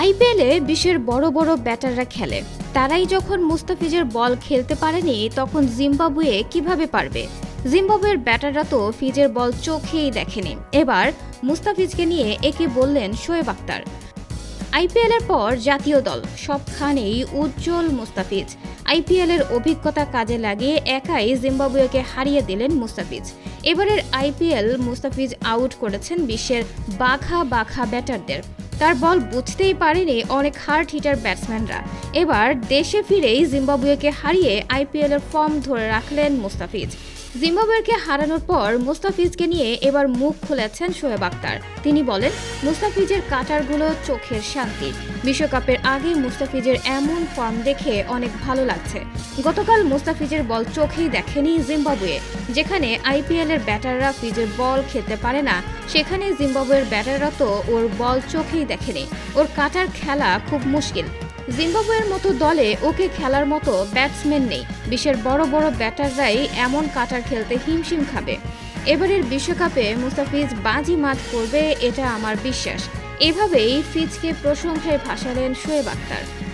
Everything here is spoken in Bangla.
আইপিএলে বিশ্বের বড় বড় ব্যাটাররা খেলে। তারাই যখন মুস্তাফিজের বল খেলতে পারেনি, তখন জিম্বাবুয়ে কীভাবে পারবে? জিম্বাবুয়ের ব্যাটাররা তো ফিজের বল চোখেই দেখেনি। এবার মুস্তাফিজকে নিয়ে একে বললেন শোয়েব আক্তার আইপিএলের পর জাতীয় দল, সবখানেই উজ্জ্বল মুস্তাফিজ। আইপিএলের অভিজ্ঞতা কাজে লাগিয়ে একাই জিম্বাবুয়েকে হারিয়ে দিলেন মুস্তাফিজ। এবারের আইপিএল মুস্তাফিজ আউট করেছেন বিশ্বের বাঘা বাঘা ব্যাটারদের। তার বল বুঝতেই পারেনি অনেক হার্ড হিটার ব্যাটসম্যানরা। এবার দেশে ফিরেই জিম্বাবুয়েকে হারিয়ে আইপিএলের ফর্ম ধরে রাখলেন মুস্তাফিজ। জিম্বাবুয়েকে হারানোর পর মুস্তাফিজকে নিয়ে এবার মুখ খুলেছেন শোয়েব আক্তার তিনি বলেন, মুস্তাফিজের কাটারগুলো চোখের শান্তি। বিশ্বকাপের আগে মুস্তাফিজের এমন ফর্ম দেখে অনেক ভালো লাগছে। গতকাল মুস্তাফিজের বল চোখেই দেখেনি জিম্বাবুয়ে। যেখানে আইপিএলের ব্যাটাররা ফিজের বল খেলতে পারে না, সেখানে জিম্বাবুয়ের ব্যাটাররা তো ওর বল চোখেই দেখেনি। ওর কাটার খেলা খুব মুশকিল। জিম্বাবুয়ের মতো দলে ওকে খেলার মতো ব্যাটসম্যান নেই। বিশ্বের বড় বড় ব্যাটাররাই এমন কাটার খেলতে হিমশিম খাবে। এবারের বিশ্বকাপে মুস্তাফিজ বাজি মাত করবে, এটা আমার বিশ্বাস। এভাবেই ফিজকে প্রশংসায় ভাসালেন শোয়েব আক্তার।